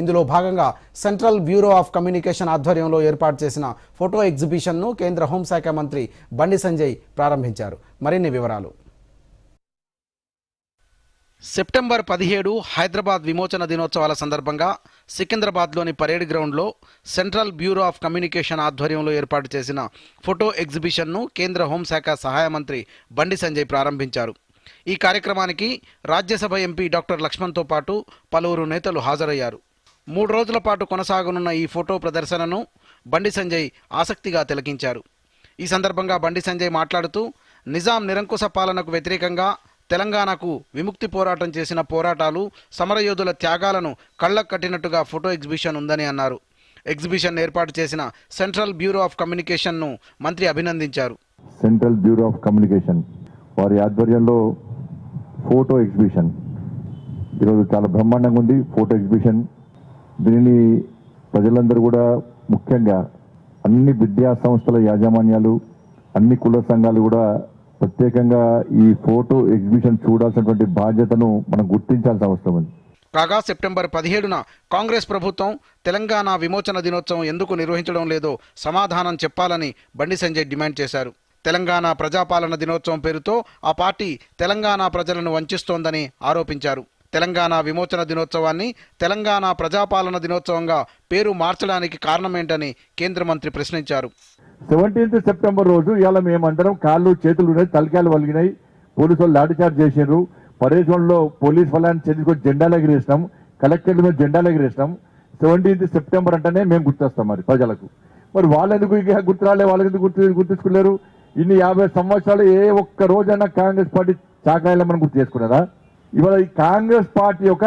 ఇందులో భాగంగా central bureau of communication ఆధ్వర్యంలో ఏర్పాటు చేసిన ఫోటో ఎగ్జిబిషన్ను కేంద్ర హోంశాఖ మంత్రి బండి సంజయ్ ప్రారంభించారు. మరిన్ని వివరాలు. సెప్టెంబర్ పదిహేడు హైదరాబాద్ విమోచన దినోత్సవాల సందర్భంగా సికింద్రాబాద్లోని పరేడ్ గ్రౌండ్లో సెంట్రల్ బ్యూరో ఆఫ్ కమ్యూనికేషన్ ఆధ్వర్యంలో ఏర్పాటు చేసిన ఫోటో ఎగ్జిబిషన్ను కేంద్ర హోంశాఖ సహాయ మంత్రి బండి సంజయ్ ప్రారంభించారు. ఈ కార్యక్రమానికి రాజ్యసభ ఎంపీ డాక్టర్ లక్ష్మణ్తో పాటు పలువురు నేతలు హాజరయ్యారు. మూడు రోజుల పాటు కొనసాగనున్న ఈ ఫోటో ప్రదర్శనను బండి సంజయ్ ఆసక్తిగా తిలకించారు. ఈ సందర్భంగా బండి సంజయ్ మాట్లాడుతూ నిజాం నిరంకుశ పాలనకు వ్యతిరేకంగా తెలంగాణకు విముక్తి పోరాటం చేసిన పోరాటాలు సమరయోధుల త్యాగాలను కళ్ళకు కట్టినట్టుగా ఫోటో ఎగ్జిబిషన్ ఉందని అన్నారు. ఎగ్జిబిషన్ ఏర్పాటు చేసిన సెంట్రల్ బ్యూరో ఆఫ్ కమ్యూనికేషన్ను మంత్రి అభినందించారు. సెంట్రల్ బ్యూరో ఆఫ్ కమ్యూనికేషన్ వారి ఆధ్వర్యంలో ఫోటో ఎగ్జిబిషన్. ఈరోజు చాలా బ్రహ్మాండంగా ఉంది. ఫోటో ఎగ్జిబిషన్ దీనిని ప్రజలందరూ కూడా ముఖ్యంగా అన్ని విద్యా సంస్థల యాజమాన్యాలు అన్ని కుల సంఘాలు కూడా ప్రత్యేకంగా ఈ ఫోటో ఎగ్జిబిషన్ చూడాల్సినటువంటి బాధ్యతను మనం గుర్తించాల్సిన అవసరం ఉంది. కాగా సెప్టెంబర్ పదిహేడున కాంగ్రెస్ ప్రభుత్వం తెలంగాణ విమోచన దినోత్సవం ఎందుకు నిర్వహించడం లేదో సమాధానం చెప్పాలని బండి సంజయ్ డిమాండ్ చేశారు. తెలంగాణ ప్రజాపాలన దినోత్సవం పేరుతో ఆ పార్టీ తెలంగాణ ప్రజలను వంచిస్తోందని ఆరోపించారు. తెలంగాణ విమోచన దినోత్సవాన్ని తెలంగాణ ప్రజాపాలన దినోత్సవంగా పేరు మార్చడానికి కారణమేంటని కేంద్ర మంత్రి ప్రశ్నించారు. సెవెంటీన్త్ సెప్టెంబర్ రోజు ఇవాళ మేమందరం కాళ్ళు చేతులు ఉన్నాయి తలకాయలు వలిగినాయి. పోలీసు వాళ్ళు లాఠీచార్జ్ చేసారు పరేశ్వరంలో పోలీస్ వాళ్ళని చేతికొని జెండాలు ఎగిరేసినాం. కలెక్టర్ల మీద జెండాలు ఎగిరేసినాం. సెవెంటీన్త్ సెప్టెంబర్ అంటేనే మేము గుర్తొస్తాం మరి ప్రజలకు. మరి వాళ్ళెందుకు ఇక గుర్తురాలే వాళ్ళకి గుర్తు గుర్తుంచుకోలేరు? ఇన్ని యాభై సంవత్సరాలు ఏ ఒక్క రోజైనా కాంగ్రెస్ పార్టీ చాకాయలు మనం గుర్తు చేసుకున్నారా? ఇవాళ ఈ కాంగ్రెస్ పార్టీ యొక్క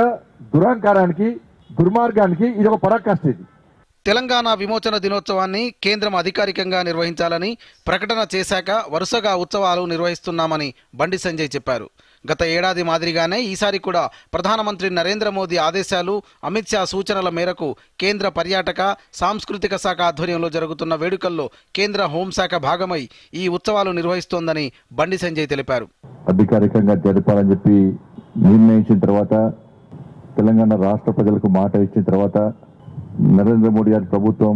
దురహంకారానికి దుర్మార్గానికి ఇది ఒక పరాకాష్ట ఇది తెలంగాణ విమోచన దినోత్సవాన్ని కేంద్రం అధికారికంగా నిర్వహించాలని ప్రకటన చేశాక వరుసగా ఉత్సవాలు నిర్వహిస్తున్నామని బండి సంజయ్ చెప్పారు. గత ఏడాది మాదిరిగానే ఈసారి కూడా ప్రధానమంత్రి నరేంద్ర మోదీ ఆదేశాలు అమిత్ షా సూచనల మేరకు కేంద్ర పర్యాటక సాంస్కృతిక శాఖ ఆధ్వర్యంలో జరుగుతున్న వేడుకల్లో కేంద్ర హోంశాఖ భాగమై ఈ ఉత్సవాలు నిర్వహిస్తోందని బండి సంజయ్ తెలిపారు. అధికారికంగా జరపాలని చెప్పి నిర్ణయించిన తర్వాత తెలంగాణ రాష్ట్ర ప్రజలకు మాట ఇచ్చిన తర్వాత నరేంద్ర మోడీ గారి ప్రభుత్వం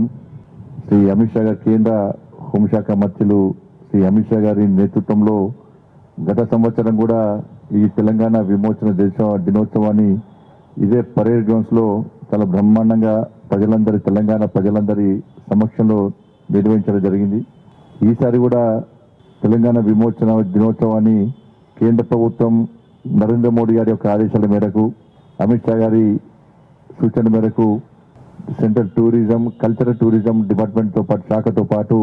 శ్రీ అమిత్ షా గారి కేంద్ర హోంశాఖ మంత్రులు శ్రీ అమిత్ షా గారి నేతృత్వంలో గత సంవత్సరం కూడా ఈ తెలంగాణ విమోచన దేశ దినోత్సవాన్ని ఇదే పరేడ్ గ్రౌండ్స్లో చాలా బ్రహ్మాండంగా ప్రజలందరి తెలంగాణ ప్రజలందరి సమక్షంలో నిర్వహించడం జరిగింది. ఈసారి కూడా తెలంగాణ విమోచన దినోత్సవాన్ని కేంద్ర ప్రభుత్వం నరేంద్ర మోడీ గారి యొక్క ఆదేశాల మేరకు అమిత్ షా గారి సూచన మేరకు సెంట్రల్ టూరిజం కల్చరల్ టూరిజం డిపార్ట్మెంట్తో పాటు శాఖతో పాటు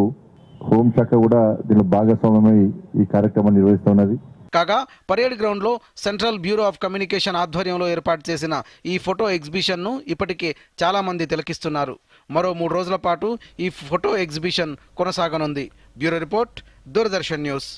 హోంశాఖ కూడా దీనిలో భాగస్వామ్యమై ఈ కార్యక్రమం నిర్వహిస్తున్నది. కాగా పరేడ్ గ్రౌండ్లో సెంట్రల్ బ్యూరో ఆఫ్ కమ్యూనికేషన్ ఆధ్వర్యంలో ఏర్పాటు చేసిన ఈ ఫోటో ఎగ్జిబిషన్ను ఇప్పటికే చాలామంది తిలకిస్తున్నారు. మరో మూడు రోజుల పాటు ఈ photo exhibition కొనసాగనుంది. Bureau report Doordarshan news.